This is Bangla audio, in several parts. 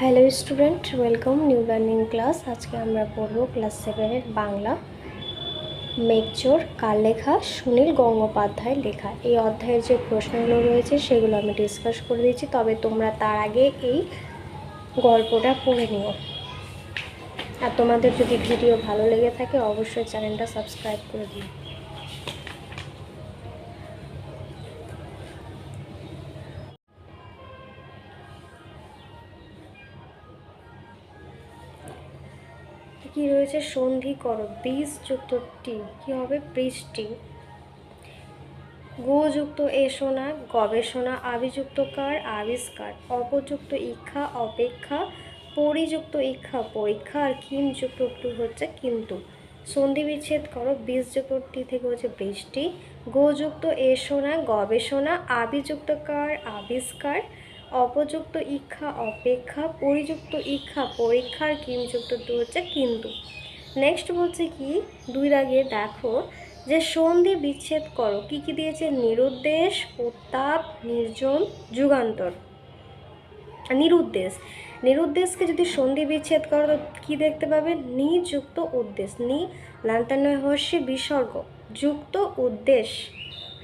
Hello student welcome new learning class আজকে আমরা পড়ব ক্লাস সেভেনের বাংলা। মেকচোর কার লেখা? সুনীল গঙ্গোপাধ্যায়ের লেখা। এই অধ্যায়ের যে প্রশ্নগুলো রয়েছে, সেগুলো আমি ডিসকাস করে দিয়েছি। তবে তোমরা তার আগে এই গল্পটা পড়ে নিও। আর তোমাদের যদি ভিডিও ভালো লেগে থাকে, অবশ্যই চ্যানেলটা সাবস্ক্রাইব করে দিও। রয়েছে সন্ধি করো, বীজ যুক্ত টি, কি হবে? বৃষ্টি গোযুক্ত এসোনা গবেষণা আবিযুক্ত কার আবিষ্কার অপযুক্ত ইচ্ছা অপেক্ষা পরিযুক্ত ইচ্ছা পরীক্ষা আর কিমযুক্ত টু হচ্ছে কিন্তু। সন্ধি বিচ্ছেদ করো বীজযুক্ত টি থেকে হচ্ছে বৃষ্টি গোযুক্ত এসোনা গবেষণা আবিযুক্ত কার আবিষ্কার অপযুক্ত ইচ্ছা অপেক্ষা, পরিযুক্ত ইচ্ছা পরীক্ষার কিমযুক্ত হচ্ছে কিন্তু। নেক্সট বলছে কি? দুই আগে দেখো যে সন্ধি বিচ্ছেদ করো। কি কি দিয়েছে? নিরুদ্দেশ উত্তাপ নির্জন, যুগান্তর। নিরুদ্দেশ। নিরুদ্দেশকে যদি সন্ধি বিচ্ছেদ করো, তো কী দেখতে পাবে? নিযুক্ত উদ্দেশ। নি লান্তান্বয় হস্যে বিসর্গ। যুক্ত উদ্দেশ।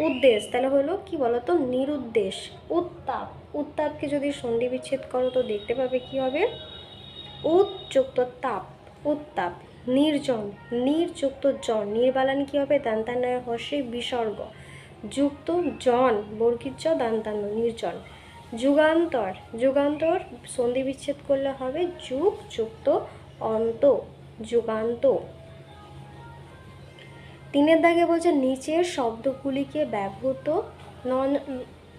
উদ্দেশ তাহলে হলো কি বলতো? নিরুদ্দেশ। উত্তাপ। উত্তাপকে যদি সন্ধি বিচ্ছেদ করো, তো দেখতে পাবে কি হবে? উৎযুক্ত তাপ, উত্তাপ, নির্জন, নির্যুক্ত জন। নির্বালান কি হবে? দান্তান্বয় হস্যে বিসর্গ। যুক্ত জন বর্গিজ দান্তান্ন, নির্জন। যুগান্তর যুগান্তর সন্ধি বিচ্ছেদ করলে হবে যুগ, যুক্ত, অন্ত, যুগান্ত। তিনের দাগে বলছে, নিচের শব্দগুলিকে ব্যবহৃত নন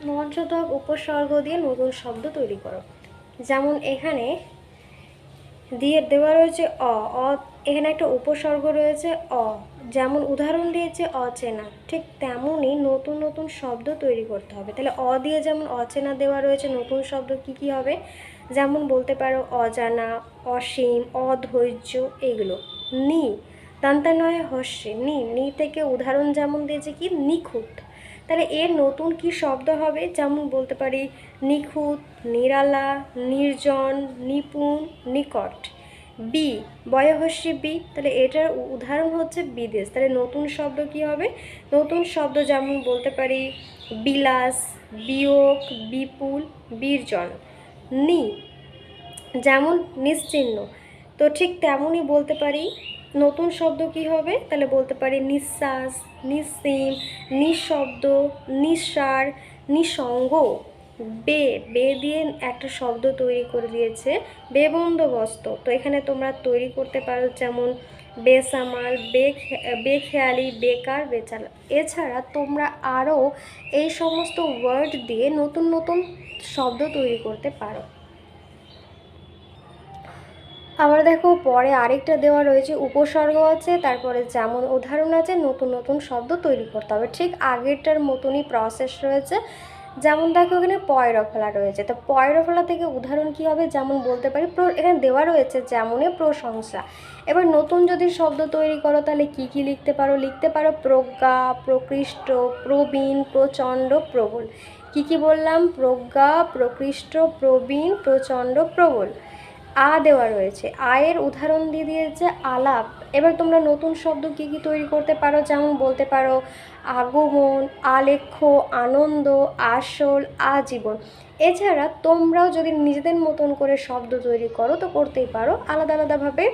নঞ্চতক উপসর্গ দিয়ে নতুন শব্দ তৈরি করো। যেমন এখানে দিয়ে দেওয়া রয়েছে অ অ, এখানে একটা উপসর্গ রয়েছে অ। যেমন উদাহরণ দিয়েছে অচেনা, ঠিক তেমনই নতুন নতুন শব্দ তৈরি করতে হবে। তাহলে অ দিয়ে যেমন অচেনা দেওয়া রয়েছে নতুন শব্দ কি কি হবে? যেমন বলতে পারো অজানা, অসীম, অধৈর্য এগুলো। নি দান্তানয় হস্যে, নি নি থেকে উদাহরণ যেমন দিয়েছে কি? নিখুঁত। তাহলে এর নতুন কি শব্দ হবে? যেমন বলতে পারি নিখুঁত, নিরালা, নির্জন, নিপুণ, নিকট। বি বয়হস্যি বি, তাহলে এটার উদাহরণ হচ্ছে বিদেশ। তাহলে নতুন শব্দ কি হবে? নতুন শব্দ যেমন বলতে পারি বিলাস, বিয়োগ, বিপুল, বীরজন। নি, যেমন নিশ্চিহ্ন তো ঠিক তেমনই বলতে পারি নতুন শব্দ কি হবে? তাহলে বলতে পারি নিঃশ্বাস, নিঃসীম, নিঃশব্দ, নিঃসার, নিঃসঙ্গ। বে বে দিয়ে একটা শব্দ তৈরি করে দিয়েছে, বেবন্দোবস্ত। তো এখানে তোমরা তৈরি করতে পারো যেমন বেসামাল, বে, বেখেয়ালি, বেকার, বেচাল। এছাড়া তোমরা আরও এই সমস্ত ওয়ার্ড দিয়ে নতুন নতুন শব্দ তৈরি করতে পারো। আবার দেখো, পরে আরেকটা দেওয়া রয়েছে, উপসর্গ আছে, তারপরে যেমন উদাহরণ আছে, নতুন নতুন শব্দ তৈরি করতে হবে। ঠিক আগেরটার মতনই প্রসেস রয়েছে। যেমন দেখো, এখানে পয়রফলা রয়েছে। তো পয়রফলা থেকে উদাহরণ কি হবে? যেমন বলতে পারি, প্র, এখানে দেওয়া রয়েছে যেমনে প্রশংসা। এবার নতুন যদি শব্দ তৈরি করো, তাহলে কি কি লিখতে পারো? লিখতে পারো প্রজ্ঞা, প্রকৃষ্ট, প্রবীণ, প্রচণ্ড, প্রবল। কি কি বললাম? প্রজ্ঞা, প্রকৃষ্ট, প্রবীণ, প্রচণ্ড, প্রবল। আ দেওয়া রয়েছে। আয়ের উদাহরণ দিয়ে দিয়েছে আলাপ। এবার তোমরা নতুন শব্দ কী কী তৈরি করতে পারো? যেমন বলতে পারো, আগমন, আলেখ্য, আনন্দ, আসল, আজীবন। এছাড়া তোমরাও যদি নিজেদের মতন করে শব্দ তৈরি করো, তো করতেই পারো। আলাদা আলাদাভাবে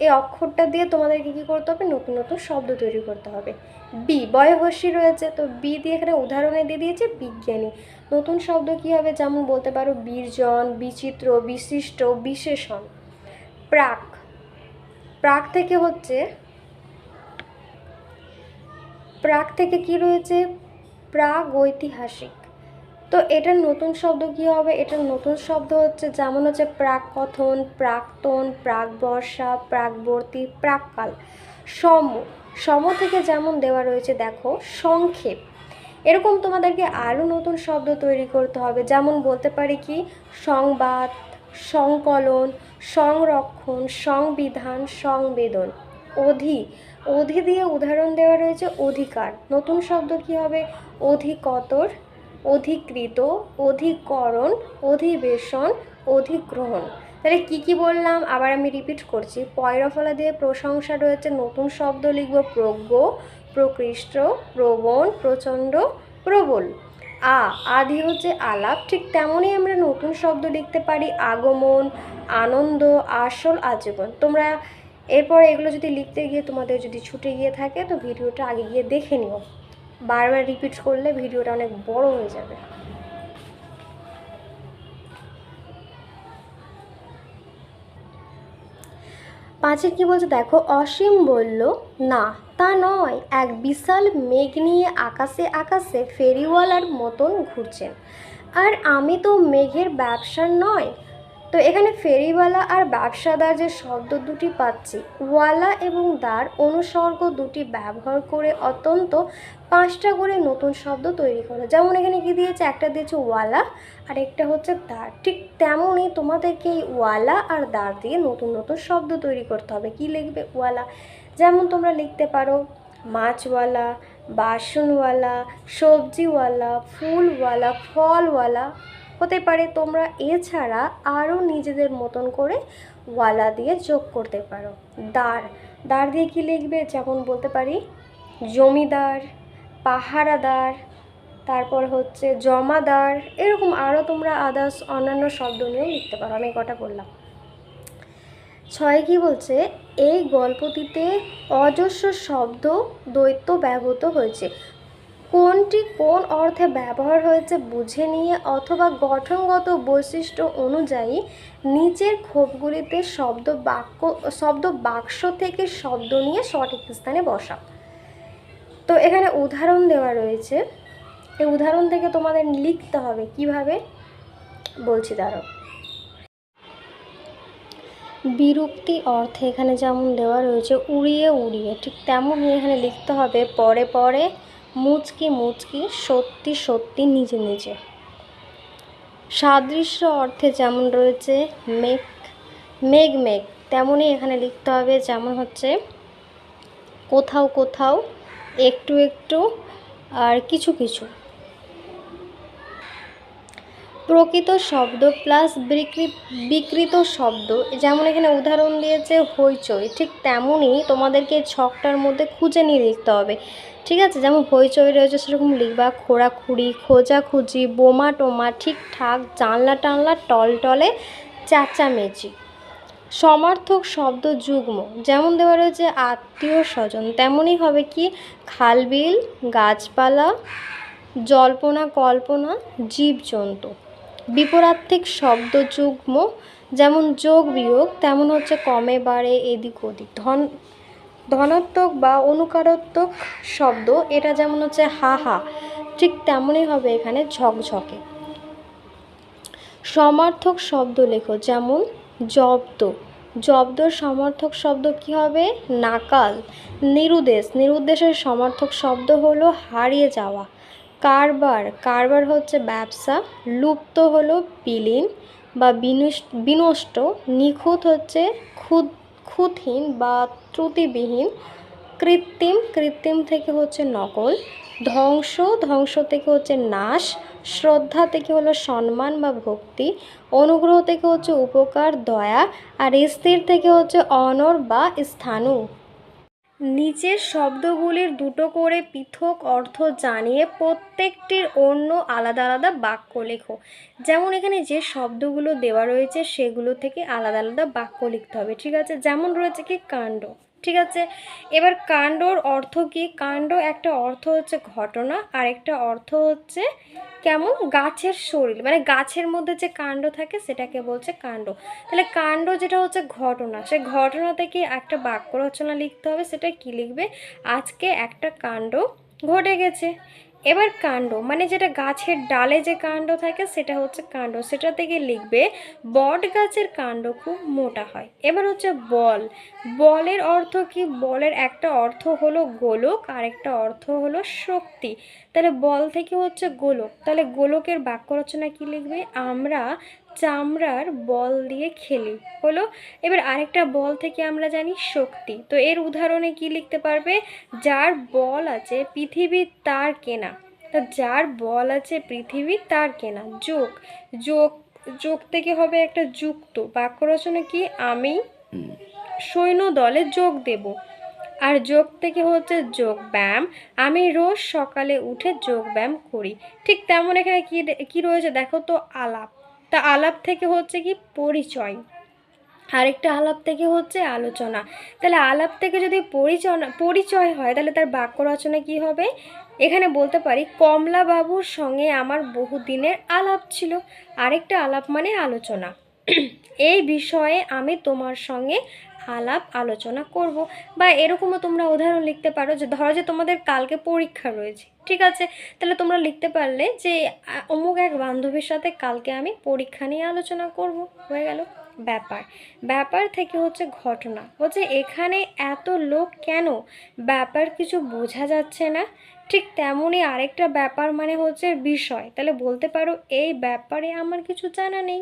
এই অক্ষরটা দিয়ে তোমাদেরকে কী করতে হবে? নতুন নতুন শব্দ তৈরি করতে হবে। বি বয়হস্যি রয়েছে, তো বি দিয়ে এখানে উদাহরণে দিয়ে দিয়েছে বিজ্ঞানী। নতুন শব্দ কী হবে? যেমন বলতে পারো, বীরজন, বিচিত্র, বিশিষ্ট, বিশেষণ। প্রাক প্রাক থেকে হচ্ছে, প্রাক থেকে কি রয়েছে? প্রাগ ঐতিহাসিক তো এটার নতুন শব্দ কী হবে? এটার নতুন শব্দ হচ্ছে যেমন হচ্ছে প্রাক কথন প্রাক্তন প্রাক বর্ষা প্রাকবর্তী, প্রাককাল। সম সম থেকে যেমন দেওয়া রয়েছে, দেখো, সংক্ষেপ। এরকম তোমাদেরকে আরও নতুন শব্দ তৈরি করতে হবে। যেমন বলতে পারি কি, সংবাদ, সংকলন, সংরক্ষণ, সংবিধান, সংবেদন। অধি অধি দিয়ে উদাহরণ দেওয়া রয়েছে অধিকার। নতুন শব্দ কি হবে? অধিকতর অধিকৃত, অধিকরণ, অধিবেশন, অধিগ্রহণ। তাহলে কি কি বললাম? আবার আমি রিপিট করছি। পয়রফলা দিয়ে প্রশংসা রয়েছে, নতুন শব্দ লিখব, প্রজ্ঞ, প্রকৃষ্ট, প্রবণ, প্রচণ্ড, প্রবল। আ, আদি হচ্ছে আলাপ, ঠিক তেমনই আমরা নতুন শব্দ লিখতে পারি, আগমন, আনন্দ, আসল, আজীবন। তোমরা এরপর এগুলো যদি লিখতে গিয়ে তোমাদের যদি ছুটে গিয়ে থাকে, তো ভিডিওটা আগে গিয়ে দেখে নিও। বারবার রিপিট করলে ভিডিওটা অনেক বড় হয়ে যাবে। পাঁচের কি বলছে? দেখো, অসীম বলল, না, তা নয়। এক বিশাল মেঘ নিয়ে আকাশে আকাশে ফেরিওয়ালার মতন ঘুরছেন। আর আমি তো মেঘের ব্যবসার নয়। তো এখানে ফেরিওয়ালা আর ব্যবসাদার যে শব্দ দুটি পাচ্ছি, ওয়ালা এবং দার অনুসর্গ দুটি ব্যবহার করে অত্যন্ত পাঁচটা করে নতুন শব্দ তৈরি করো। যেমন এখানে কি দিয়েছে? একটা দিয়েছে ওয়ালা, আর একটা হচ্ছে দাঁড়। ঠিক তেমনই তোমাদেরকে এই ওয়ালা আর দাঁড় দিয়ে নতুন নতুন শব্দ তৈরি করতে হবে। কি লিখবে? ওয়ালা। যেমন তোমরা লিখতে পারো, মাছওয়ালা, বাসনওয়ালা, সবজিওয়ালা, ফুলওয়ালা, ফলওয়ালা। হতে পারে তোমরা এছাড়া আরও নিজেদের মতন করে ওয়ালা দিয়ে যোগ করতে পারো। দাঁড়। দাঁড় দিয়ে কী লিখবে? যেমন বলতে পারি, জমিদার পাহারাদার, তারপর হচ্ছে জমাদার, এরকম আরও তোমরা আদার্স অন্যান্য শব্দ নিয়েও লিখতে পারো, আমি কটা বললাম। ছয় কি বলছে? এই গল্পটিতে অজস্র শব্দ দ্বৈত ব্যবহৃত হয়েছে। কোনটি কোন অর্থে ব্যবহার হয়েছে বুঝে নিয়ে অথবা গঠনগত বৈশিষ্ট্য অনুযায়ী নিচের ক্ষোভগুলিতে শব্দ বাক্য, শব্দ বাক্স থেকে শব্দ নিয়ে সঠিক স্থানে বসা। তো এখানে উদাহরণ দেওয়া রয়েছে। এই উদাহরণ থেকে তোমাদের লিখতে হবে কীভাবে? বলছি দাঁড়ো বিরক্তি অর্থে এখানে যেমন দেওয়া রয়েছে, উড়িয়ে উড়িয়ে, ঠিক তেমনই এখানে লিখতে হবে, পরে পরে, মুচকি মুচকি, সত্যি সত্যি, নিজে নিজে। সাদৃশ্য অর্থে যেমন রয়েছে, মেঘ মেঘ মেঘ, তেমনই এখানে লিখতে হবে, যেমন হচ্ছে, কোথাও কোথাও একটু একটু আর কিছু কিছু। প্রকৃত শব্দ প্লাস বিকৃত শব্দ, যেমন এখানে উদাহরণ দিয়েছে হইচই, ঠিক তেমনই তোমাদেরকে ছকটার মধ্যে খুঁজে নিয়ে লিখতে হবে। ঠিক আছে? যেমন হইচই রয়েছে সেরকম লিখবা, খোঁড়াখুড়ি, খোঁজাখুঁজি বোমা টোমা ঠিকঠাক জানলা টানলা টলটলে, চেঁচামেচি। সমার্থক শব্দ যুগ্ম। যেমন দেওয়া রয়েছে, আত্মীয় স্বজন। তেমনই হবে কি? খালবিল, গাছপালা, জল্পনা, কল্পনা, জীবজন্তু। বিপরার্থিক শব্দ যুগ্ম, যেমন যোগ বিয়োগ, তেমন হচ্ছে কমে, বাড়ে, এদিক ওদিক। ধন, ধনাত্মক বা অনুকারাত্মক শব্দ, এটা যেমন হচ্ছে হা হা, ঠিক তেমনই হবে এখানে ঝকঝকে। সমার্থক শব্দ লেখো, যেমন জব্দ। জব্দর সমার্থক শব্দ কি হবে? নাকাল। নিরুদ্দেশ। নিরুদ্দেশের সমার্থক শব্দ হলো হারিয়ে যাওয়া। কারবার। কারবার হচ্ছে ব্যবসা। লুপ্ত হলো বিলীন বা বিনষ্ট নিখুঁত হচ্ছে খুদ, খুঁতহীন বা ত্রুটিবিহীন। কৃত্রিম কৃত্রিম থেকে হচ্ছে নকল। ধ্বংস। ধ্বংস থেকে হচ্ছে নাশ। শ্রদ্ধা থেকে হলো সম্মান বা ভক্তি, অনুগ্রহ থেকে হচ্ছে উপকার, দয়া, আর স্থির থেকে হচ্ছে অনর বা স্থানু। নিচের শব্দগুলির দুটো করে পৃথক অর্থ জানিয়ে প্রত্যেকটির অন্য আলাদা আলাদা বাক্য লেখো। যেমন এখানে যে শব্দগুলো দেওয়া রয়েছে সেগুলো থেকে আলাদা আলাদা বাক্য লিখতে হবে, ঠিক আছে? যেমন রয়েছে কি, কাণ্ড। ঠিক আছে? এবার কাণ্ডর অর্থ কি? কাণ্ড একটা অর্থ হচ্ছে ঘটনা আর একটা অর্থ হচ্ছে কেমন? গাছের শরীর। মানে গাছের মধ্যে যে কাণ্ড থাকে সেটাকে বলছে কাণ্ড। তাহলে কাণ্ড যেটা হচ্ছে ঘটনা। সে ঘটনা থেকে একটা বাক্য রচনা লিখতে হবে? সেটা কি লিখবে? আজকে একটা কাণ্ড ঘটে গেছে। এবার কাণ্ড মানে যেটা গাছের ডালে যে কাণ্ড থাকে সেটা হচ্ছে কাণ্ড। সেটা থেকে লিখবে, বট গাছের কাণ্ড খুব মোটা হয়। এবার হচ্ছে বল। বলের অর্থ কি? বলের একটা অর্থ হলো গোলক আর একটা অর্থ হলো শক্তি। তাহলে বল থেকে হচ্ছে গোলক। তাহলে গোলকের বাক্য রচনা কি লিখবে? আমরা চামড়ার বল দিয়ে খেলি। হলো, এবার আরেকটা বল থেকে আমরা জানি শক্তি। তো এর উদাহরণে কি লিখতে পারবে? যার বল আছে পৃথিবীর তার কেনা। তা যার বল আছে পৃথিবীর তার কেনা। যোগ। যোগ যোগ থেকে হবে একটা যুক্ত। বাক্য রচনা কি? আমি সৈন্য দলে যোগ দেব। আর যোগ থেকে হচ্ছে যোগ ব্যায়াম। আমি রোজ সকালে উঠে যোগ ব্যায়াম করি। ঠিক তেমন এখানে কি কি রয়েছে? দেখো তো আলাপ। তা আলাপ থেকে হচ্ছে কি পরিচয়। আরেকটা আলাপ থেকে হচ্ছে আলোচনা। তাহলে আলাপ থেকে যদি পরিচয় পরিচয় হয়, তাহলে তার বাক্য রচনা কি হবে? এখানে বলতে পারি কমলা বাবুর সঙ্গে আমার বহুদিনের আলাপ ছিল। আরেকটা আলাপ মানে আলোচনা। এই বিষয়ে আমি তোমার সঙ্গে আলাপ আলোচনা করব। বা এরকমও তোমরা উদাহরণ লিখতে পারো যে, ধরো যে তোমাদের কালকে পরীক্ষা রয়েছে। ঠিক আছে? তাহলে তোমরা লিখতে পারলে যে অমুক এক বান্ধবীর সাথে কালকে আমি পরীক্ষা নিয়ে আলোচনা করব। হয়ে গেল। ব্যাপার। ব্যাপার থেকে হচ্ছে ঘটনা। হচ্ছে এখানে এত লোক কেন? ব্যাপার কিছু বোঝা যাচ্ছে না। ঠিক তেমনই আরেকটা ব্যাপার মানে হচ্ছে বিষয়। তাহলে বলতে পারো, এই ব্যাপারে আমার কিছু জানা নেই।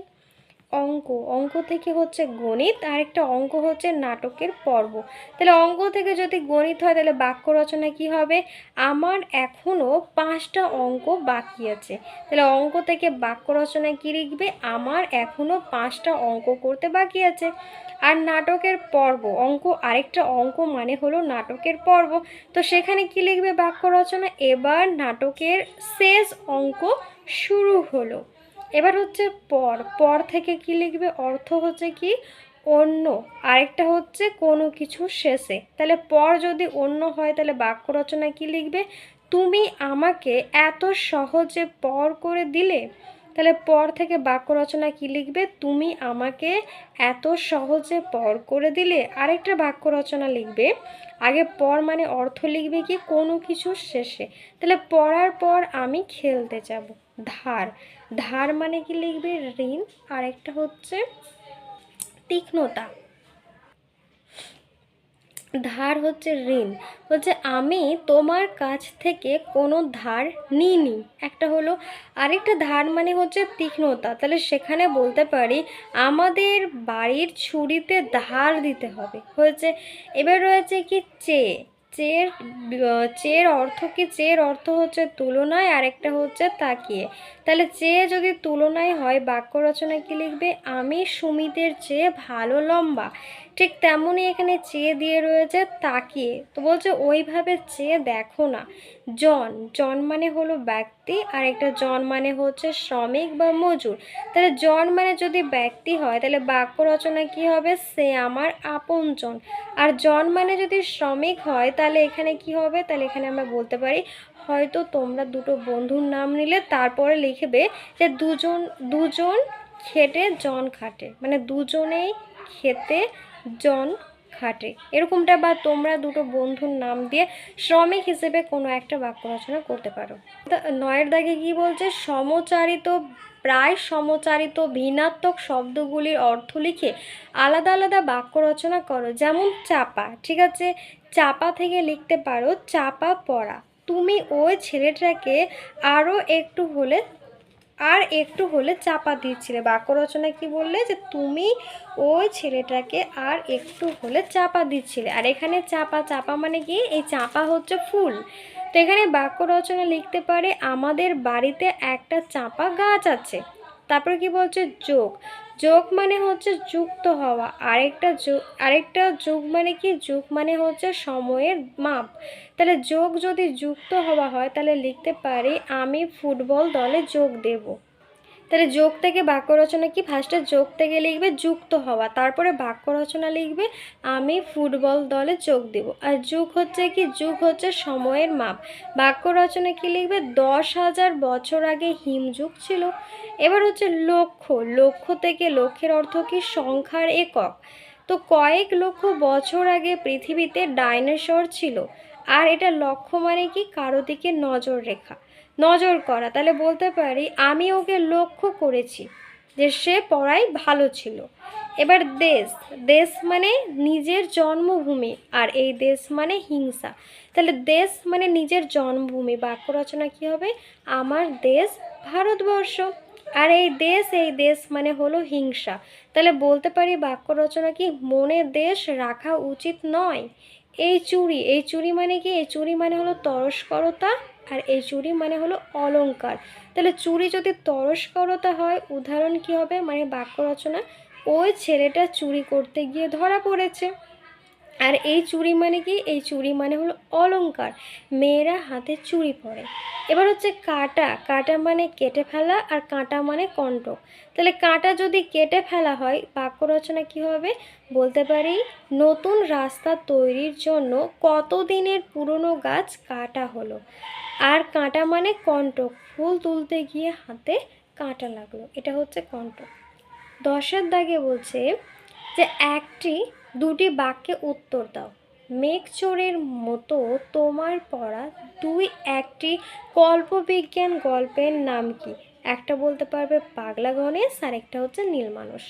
অঙ্ক। অঙ্ক থেকে হচ্ছে গণিত আর একটা অঙ্ক হচ্ছে নাটকের পর্ব। তাহলে অঙ্ক থেকে যদি গণিত হয়, তাহলে বাক্য রচনা কি হবে? আমার এখনও পাঁচটা অঙ্ক বাকি আছে। তাহলে অঙ্ক থেকে বাক্য রচনায় কী লিখবে? আমার এখনও পাঁচটা অঙ্ক করতে বাকি আছে। আর নাটকের পর্ব, অঙ্ক, আরেকটা অঙ্ক মানে হলো নাটকের পর্ব। তো সেখানে কি লিখবে বাক্য রচনা? এবার নাটকের শেষ অঙ্ক শুরু হলো। এবার হচ্ছে পর। পর থেকে কি লিখবে? অর্থ হচ্ছে কি? অন্য। আরেকটা হচ্ছে কোনো কিছু শেষে। তাহলে পর যদি অন্য হয়, তাহলে বাক্য রচনা কি লিখবে? তুমি আমাকে এত সহজে পর করে দিলে? তাহলে পর থেকে বাক্য রচনা কি লিখবে? তুমি আমাকে এত সহজে পর করে দিলে। আরেকটা বাক্য রচনা লিখবে। আগে পর মানে অর্থ লিখবে কি? কোনো কিছু শেষে। তাহলে পড়ার পর আমি খেলতে যাব। ধার। ধার মানে কি লিখবে? ঋণ। আরেকটা হচ্ছে তীক্ষ্ণতা। ধার হচ্ছে ঋণ। হচ্ছে আমি তোমার কাছ থেকে কোনো ধার নিইনি। একটা হলো, আরেকটা ধার মানে হচ্ছে তীক্ষ্ণতা। তাহলে সেখানে বলতে পারি, আমাদের বাড়ির ছুরিতে ধার দিতে হবে। হয়েছে, এবার রয়েছে কি চেয়ে চের চের অর্থ কি? চের অর্থ হচ্ছে তুলনায়, আরেকটা হচ্ছে তাকিয়ে। তাহলে চেয়ে যদি তুলনায় হয়, বাক্য রচনা কি লিখবে? আমি সুমিতের চেয়ে ভালো লম্বা। ঠিক তেমনই এখানে চেয়ে দিয়ে রয়েছে তাকিয়ে। তো বলছে, ওইভাবে চেয়ে দেখো না। জন জন মানে হলো ব্যক্তি, আর একটা জন মানে হচ্ছে শ্রমিক বা মজুর। তাহলে জন মানে যদি ব্যক্তি হয়, তাহলে বাক্য রচনা কি হবে? সে আমার আপনজন। আর জন মানে যদি শ্রমিক হয়, তাহলে এখানে কি হবে? তাহলে এখানে আমরা বলতে পারি, হয়তো তোমরা দুটো বন্ধুর নাম নিলে, তারপরে লিখবে যে দুজন দুজন খেটে, জন খাটে। মানে দুজনেই খেতে জন খাটে। এরকমটা বা তোমরা দুটো বন্ধুর নাম দিয়ে শ্রমিক হিসেবে কোনো একটা বাক্য রচনা করতে পারো। নয়ের দাগে কি বলছে? সমচারিত, প্রায় সমচারিত, ভিন্নাত্মক শব্দগুলির অর্থ লিখে আলাদা আলাদা বাক্য রচনা করো। যেমন চাপা, ঠিক আছে? চাপা থেকে লিখতে পারো, চাপা পড়া। তুমি ওই ছেলেটাকে আরও একটু হলে আর একটু হলে চাপা দিচ্ছিলে। বাক্য রচনা কি বললে? যে তুমি ওই ছেলেটাকে আর একটু হলে চাপা দিচ্ছিলে। আর এখানে চাপা চাপা মানে কি? এই চাপা হচ্ছে ফুল। তো এখানে বাক্য রচনা লিখতে পারে, আমাদের বাড়িতে একটা চাপা গাছ আছে। তারপরে কি বলছে? যোগ। যোগ মানে হচ্ছে যুক্ত হওয়া। আরেকটা যোগ আরেকটা যোগ মানে কি? যোগ মানে হচ্ছে সময়ের মাপ। তাহলে যোগ যদি যুক্ত হওয়া হয়, তাহলে লিখতে পারি আমি ফুটবল দলে যোগ দেব। তাহলে যোগ থেকে বাক্য রচনা কি? ফার্স্টে যোগ থেকে লিখবে যুক্ত হওয়া, তারপরে বাক্য রচনা লিখবে, আমি ফুটবল দলে যোগ দেব। আর যুগ হচ্ছে কি? যুগ হচ্ছে সময়ের মাপ। বাক্য রচনা কি লিখবে? দশ হাজার বছর আগে হিমযুগ ছিল। এবার হচ্ছে লক্ষ্য। লক্ষ্য থেকে লক্ষ্যের অর্থ কি? সংখ্যার একক। তো কয়েক লক্ষ বছর আগে পৃথিবীতে ডাইনোসর ছিল। আর এটা লক্ষ্য মানে কি? কারও দিকে নজর রেখা। নজর করা। তাহলে বলতে পারি, আমি ওকে লক্ষ্য করেছি যে সে পড়ায় ভালো ছিল। এবার দেশ। দেশ মানে নিজের জন্মভূমি আর এই দেশ মানে হিংসা। তাহলে দেশ মানে নিজের জন্মভূমি। বাক্য রচনা কী হবে? আমার দেশ ভারতবর্ষ। আর এই দেশ এই দেশ মানে হলো হিংসা। তাহলে বলতে পারি, বাক্য রচনা কি মনে দেশ রাখা উচিত নয়? এই চুরি। এই চুরি মানে কি? এই চুরি মানে হলো তরস্করতা আর এই চুরি মানে হলো অলঙ্কার তাহলে চুরি যদি তরস্করতা হয়, উদাহরণ কি হবে? মানে বাক্য রচনা, ওই ছেলেটা চুরি করতে গিয়ে ধরা পড়েছে। আর এই চুড়ি মানে কি? এই চুড়ি মানে হলো অলংকার। মেয়েরা হাতে চুড়ি পরে। এবার হচ্ছে কাটা। কাটা মানে কেটে ফেলা আর কাঁটা মানে কণ্টক। তাহলে কাঁটা যদি কেটে ফেলা হয়, বাক্য রচনা কী হবে? বলতে পারি, নতুন রাস্তা তৈরির জন্য কতদিনের পুরনো গাছ কাটা হলো? আর কাঁটা মানে কণ্টক। ফুল তুলতে গিয়ে হাতে কাঁটা লাগল। এটা হচ্ছে কণ্টক। দশের দাগে বলছে যে, একটি দুটি বাক্যে উত্তর দাও। মেঘচোরের মতো তোমার পড়া দুই একটি কল্পবিজ্ঞান গল্পের নাম কি? একটা বলতে পারবে পাগলা গণেশ আর একটা হচ্ছে নীল মানুষ।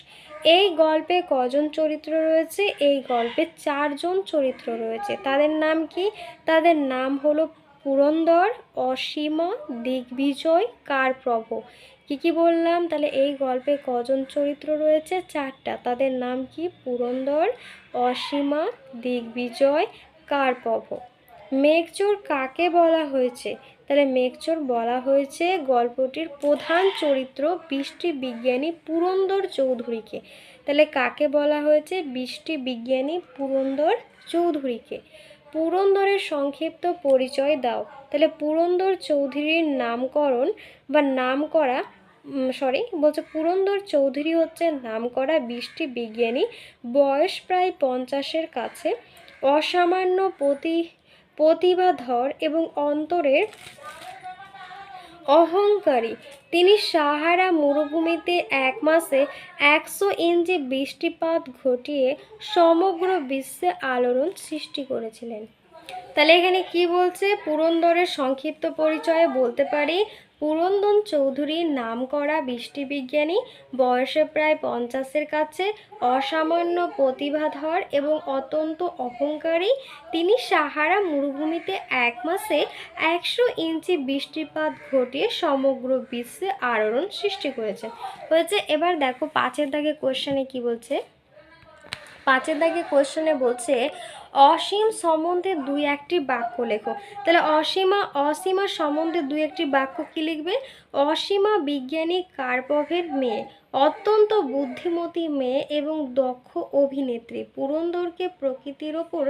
এই গল্পে কজন চরিত্র রয়েছে? এই গল্পে চারজন চরিত্র রয়েছে। তাদের নাম কি? তাদের নাম হলো পুরন্দর, অসীম, দিগ্বিজয়, কারপ্রভ। কি কি বললাম? তাহলে এই গল্পে কজন চরিত্র রয়েছে? চারটা। তাদের নাম কি? পুরন্দর, অসীমা, দিগ্বিজয়, কারপভ। মেঘচোর কাকে বলা হয়েছে? তাহলে মেঘচোর বলা হয়েছে গল্পটির প্রধান চরিত্র বৃষ্টি বিজ্ঞানী পুরন্দর চৌধুরীকে। তাহলে কাকে বলা হয়েছে? বৃষ্টি বিজ্ঞানী পুরন্দর চৌধুরীকে। পুরন্দরের সংক্ষিপ্ত পরিচয় দাও। তাহলে পুরন্দর চৌধুরীর নামকরণ বা নাম করা সরি বলছে পুরন্দর চৌধুরী হচ্ছে নামকরা বৃষ্টি বিজ্ঞানী, বয়স প্রায় পঞ্চাশের কাছে, অসামান্য প্রতি, প্রতিভাধর এবং অন্তরের অহংকারী। তিনি সাহারা মরুভূমিতে এক মাসে একশো ইঞ্চি বৃষ্টিপাত ঘটিয়ে সমগ্র বিশ্বে আলোড়ন সৃষ্টি করেছিলেন। তাহলে এখানে কি বলছে? পুরন্দরের সংক্ষিপ্ত পরিচয়ে বলতে পারি পুরন্দন চৌধুরীর নাম করা বৃষ্টি বিজ্ঞানী বয়সে প্রায় পঞ্চাশের কাছে, অসামান্য প্রতিভাধর এবং অত্যন্ত অহংকারী, তিনি সাহারা মরুভূমিতে এক মাসে একশো ইঞ্চি বৃষ্টিপাত ঘটিয়ে সমগ্র বিশ্বে আলোড়ন সৃষ্টি করেছেন হয়েছে, এবার দেখো, পাঁচের দাগে কোশ্চেনে কি বলছে? পাঁচের দাগে কোশ্চেনে বলছে অসীম সম্বন্ধে দুই একটি বাক্য লেখো। তাহলে অসীমা অসীমা সম্বন্ধে দুই একটি বাক্য কি লিখবে? অসীমা বিজ্ঞানী কার্পভের মেয়ে, অত্যন্ত বুদ্ধিমতী মেয়ে এবং দক্ষ অভিনেত্রী। পুরন্দরকে প্রকৃতির ওপর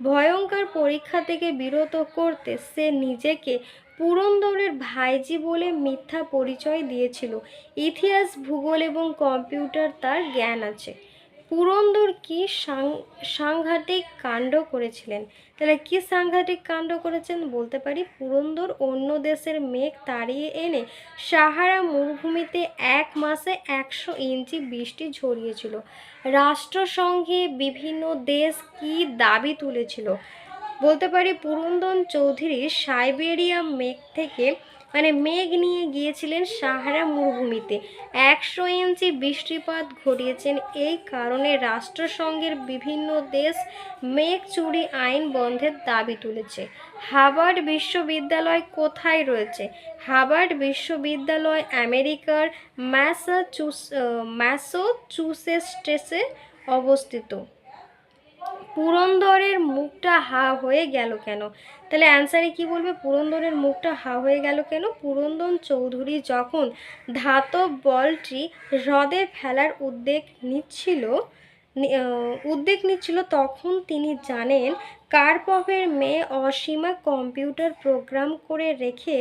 ভয়ঙ্কর পরীক্ষা থেকে বিরত করতে সে নিজেকে পুরন্দরের ভাইজি বলে মিথ্যা পরিচয় দিয়েছিল। ইতিহাস, ভূগোল এবং কম্পিউটার তার জ্ঞান আছে। পুরন্দর কি সাংঘাতিক কাণ্ড করেছিলেন? তাহলে কি সাংঘাতিক কাণ্ড করেছেন বলতে পারি? পুরন্দর অন্য দেশের মেঘ তাড়িয়ে এনে সাহারা মরুভূমিতে এক মাসে একশো ইঞ্চি বৃষ্টি ঝরিয়েছিল। রাষ্ট্রসংঘে বিভিন্ন দেশ কি দাবি তুলেছিল? বলতে পারি পুরন্দন চৌধুরী সাইবেরিয়া মেঘ থেকে মানে মেঘ নিয়ে গিয়েছিলেন সাহারা মরুভূমিতে। একশো ইঞ্চি বৃষ্টিপাত ঘটিয়েছেন। এই কারণে রাষ্ট্রসংঘের বিভিন্ন দেশ মেঘ চুরি আইন বন্ধের দাবি তুলেছে। হাবার্ড বিশ্ববিদ্যালয় কোথায় রয়েছে? হাবার্ড বিশ্ববিদ্যালয় আমেরিকার ম্যাসাচুস ম্যাসোচুসেস্টেসে অবস্থিত। পুরন্দরের মুখটা হা হয়ে গেল কেন? তাহলে অ্যান্সারে কি বলবে? পুরন্দরের মুখটা হা হয়ে গেল কেন? পুরন্দন চৌধুরী যখন ধাতব বলটি হ্রদে ফেলার উদ্যোগ নিচ্ছিল উদ্যোগ নিচ্ছিল, তখন তিনি জানেন কারপভের মেয়ে অসীমা কম্পিউটার প্রোগ্রাম করে রেখে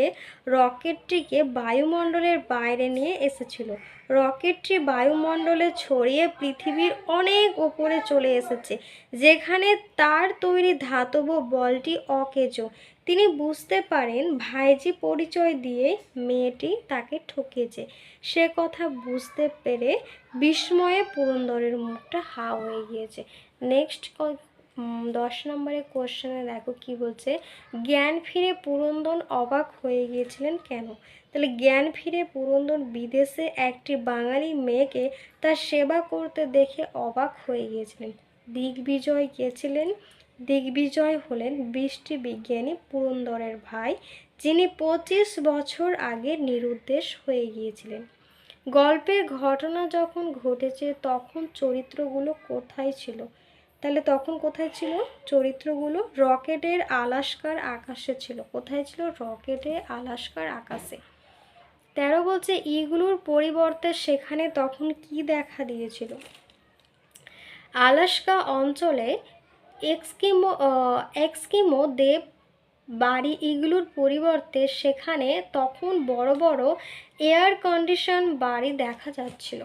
রকেটটিকে বায়ুমণ্ডলের বাইরে নিয়ে এসেছিল। রকেটটি বায়ুমণ্ডলে ছড়িয়ে পৃথিবীর অনেক ওপরে চলে এসেছে, যেখানে তার তৈরি ধাতব বলটি অকেজো। তিনি বুঝতে পারেন ভাইজি পরিচয় দিয়ে মেয়েটি তাকে ঠকেছে সে কথা বুঝতে পেরে বিস্ময়ে পুরন্দরের মুখটা হা হয়ে গিয়েছে। নেক্সট দশ নম্বরের কোশ্চেনে দেখো কি বলছে, জ্ঞান ফিরে পুরন্দন অবাক হয়ে গিয়েছিলেন কেন? তাহলে জ্ঞান ফিরে পুরন্দন বিদেশে একটি বাঙালি মেয়েকে তার সেবা করতে দেখে অবাক হয়ে গিয়েছিলেন। দিগ্বিজয় গিয়েছিলেন, দিগ্বিজয় হলেন বৃষ্টি বিজ্ঞানী পুরন্দরের ভাই, যিনি পঁচিশ বছর আগে নিরুদ্দেশ হয়ে গিয়েছিলেন। গল্পের ঘটনা যখন ঘটেছে তখন চরিত্রগুলো কোথায় ছিল? তাহলে তখন কোথায় ছিল? চরিত্রগুলো রকেটের আলাস্কার আকাশে ছিল। কোথায় ছিল? রকেটের আলাস্কার আকাশে। তেরো বলছে ইগুলোর পরিবর্তে সেখানে তখন কি দেখা দিয়েছিল? আলাস্কা অঞ্চলে এক্সকিমো এক্সকিমো দেব বাড়ি এগুলোর পরিবর্তে সেখানে তখন বড় বড় এয়ার কন্ডিশন বাড়ি দেখা যাচ্ছিল।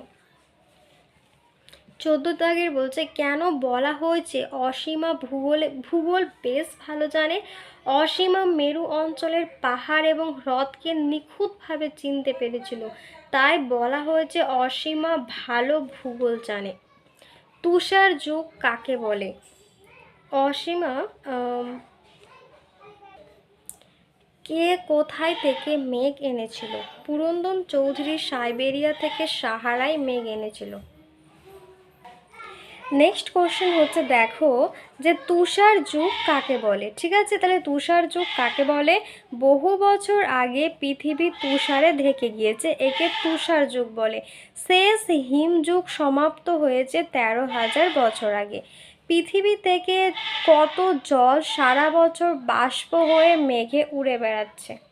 চোদ্দ দাগের বলছে, কেন বলা হয়েছে অসীমা ভূগোলে, ভূগোল বেশ ভালো জানে। অসীমা মেরু অঞ্চলের পাহাড় এবং হ্রদকে নিখুঁতভাবে চিনতে পেরেছিল। তাই বলা হয়েছে অসীমা ভালো ভূগোল জানে। তুষার যুগ কাকে বলে? অসীমা কে কোথায় থেকে মেঘ এনেছিল? পুরন্দন চৌধুরী সাইবেরিয়া থেকে সাহারায় মেঘ এনেছিল। নেক্সট কোশ্চেন হচ্ছে দেখো যে তুষার যুগ কাকে বলে? ঠিক আছে? তাহলে তুষার যুগ কাকে বলে? বহু বছর আগে পৃথিবী তুষারে ঢেকে গিয়েছে, একে তুষার যুগ বলে। শেষ হিম যুগ সমাপ্ত হয়েছে তেরো হাজার বছর আগে। পৃথিবী থেকে কত জল সারা বছর বাষ্প হয়ে মেঘে উড়ে বেড়াচ্ছে?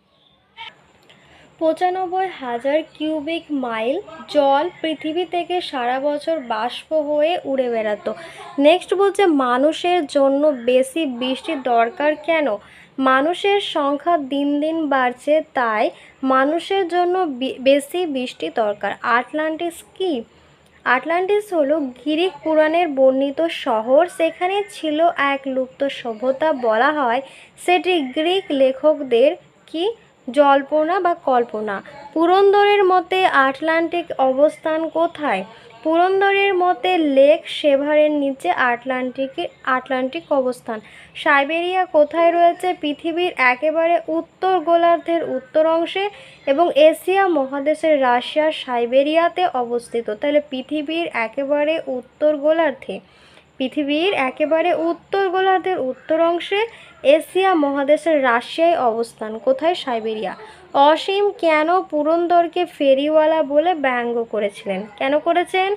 পঁচানব্বই হাজার কিউবিক মাইল জল পৃথিবী থেকে সারা বছর বাষ্প হয়ে উড়ে বেড়াতো। নেক্সট বলছে, মানুষের জন্য বেশি বৃষ্টি দরকার কেন? মানুষের সংখ্যা দিন দিন বাড়ছে, তাই মানুষের জন্য বেশি বৃষ্টি দরকার। আটলান্টিস কি? আটলান্টিস হলো গ্রিক পুরাণের বর্ণিত শহর। সেখানে ছিল এক লুপ্ত সভ্যতা। বলা হয়, সেটি গ্রিক লেখকদের কি জল্পনা বা কল্পনা? পুরন্দরের মতে আটলান্টিক অবস্থান কোথায়? পুরন্দরের মতে লেক সেভারের নিচে আটলান্টিকে, আটলান্টিক অবস্থান। সাইবেরিয়া কোথায় রয়েছে? পৃথিবীর একেবারে উত্তর গোলার্ধের উত্তর অংশে এবং এশিয়া মহাদেশের রাশিয়ার সাইবেরিয়াতে অবস্থিত। তাহলে পৃথিবীর একেবারে উত্তর গোলার্ধে। পৃথিবীর একেবারে উত্তর গোলার্ধের উত্তর অংশে এশিয়া মহাদেশের রাশিয়ায় অবস্থান। কোথায়? সাইবেরিয়া। অসীম কেন পুরন্দরকে ফেরিওয়ালা বলে ব্যঙ্গ করেছিলেন? কেন করেছেন?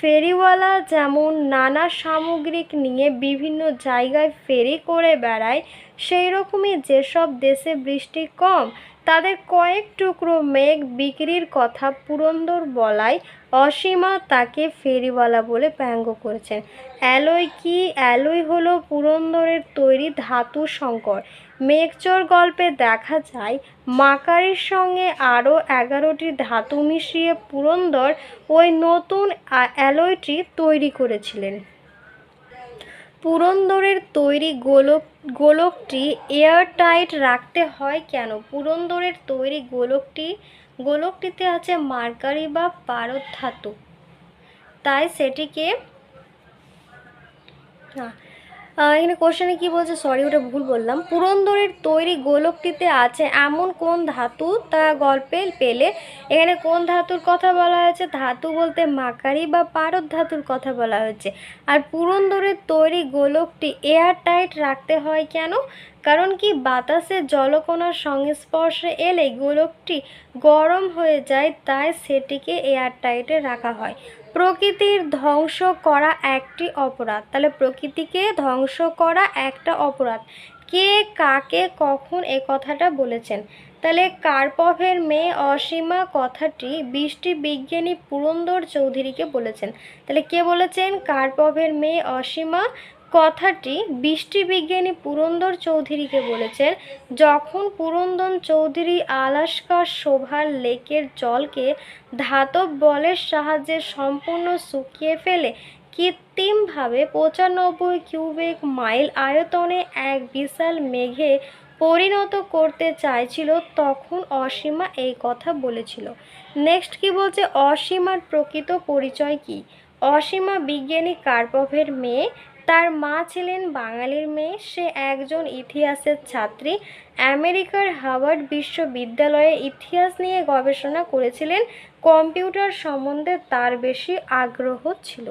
ফেরিওয়ালা যেমন নানা সামগ্রিক নিয়ে বিভিন্ন জায়গায় ফেরি করে বেড়ায় সেই রকমই যেসব দেশে বৃষ্টি কম তাদের কয়েক টুকরো মেঘ বিক্রির কথা পুরন্দর বলায় অসীমা তাকে ফেরিওয়ালা বলে ব্যঙ্গ করেছেন। অ্যালয় কি? অ্যালয় হলো পুরন্দরের তৈরি ধাতু সংকর। মেঘচোর গল্পে দেখা যায়, মাকারির সঙ্গে আরও এগারোটি ধাতু মিশিয়ে পুরন্দর ওই নতুন অ্যালয়টি তৈরি করেছিলেন। পুরন্দরের তৈরি গোলক গোলকটি এয়ারটাইট রাখতে হয় কেন? পুরন্দরের তৈরি গোলকটি, গোলকটিতে আছে মার্কারি বা পারদ ধাতু। তাই সেটিকে এখানে কোশ্চেনে কি বলছে? সরি ওটা ভুল বললাম। পুরন্দরের তৈরি গোলকটিতে আছে এমন কোন ধাতু? তা গল্পে পেলে এখানে কোন ধাতুর কথা বলা হয়েছে? ধাতু বলতে মাকারি বা পারদ ধাতুর কথা বলা হয়েছে। আর পুরন্দরের তৈরি গোলকটি এয়ার টাইট রাখতে হয় কেন? কারণ কি? বাতাসে জলকণার সংস্পর্শে এলে গোলকটি গরম হয়ে যায়, তাই সেটিকে এয়ার টাইটে রাখা হয়। প্রকৃতির ধ্বংস করা একটি অপরাধ। তাহলে প্রকৃতিকে ধ্বংস করা একটা অপরাধ। কে কাকে কখন এ কথাটা বলেছেন? তাহলে কার্পভের মেয়ে অসীমা কথাটি বৃষ্টি বিজ্ঞানী পুরন্দর চৌধুরীকে বলেছেন। তাহলে কে বলেছেন? কার্পভের মেয়ে অসীমা কথাটি বৃষ্টি বিজ্ঞানী পুরন্দর চৌধুরীকে বলেছেন, যখন পুরন্দর চৌধুরী আলাস্কার শোভার লেকের জলকে ধাতব বলের সাহায্যে সম্পূর্ণ শুকিয়ে ফেলে, কৃত্রিমভাবে পঁচানব্বই কিউবিক মাইল আয়তনে এক বিশাল মেঘে পরিণত করতে চাইছিল, তখন অসীমা এই কথা বলেছিল। নেক্সট কি বলছে? অসীমার প্রকৃত পরিচয় কি? অসীমা বিজ্ঞানী কার্পভের মেয়ে তার মা ছিলেন বাঙালির মেয়ে। সে একজন ইতিহাসের ছাত্রী। আমেরিকার হার্ভার্ড বিশ্ববিদ্যালয়ে ইতিহাস নিয়ে গবেষণা করেছিলেন। কম্পিউটার সম্বন্ধে তার বেশি আগ্রহ ছিল।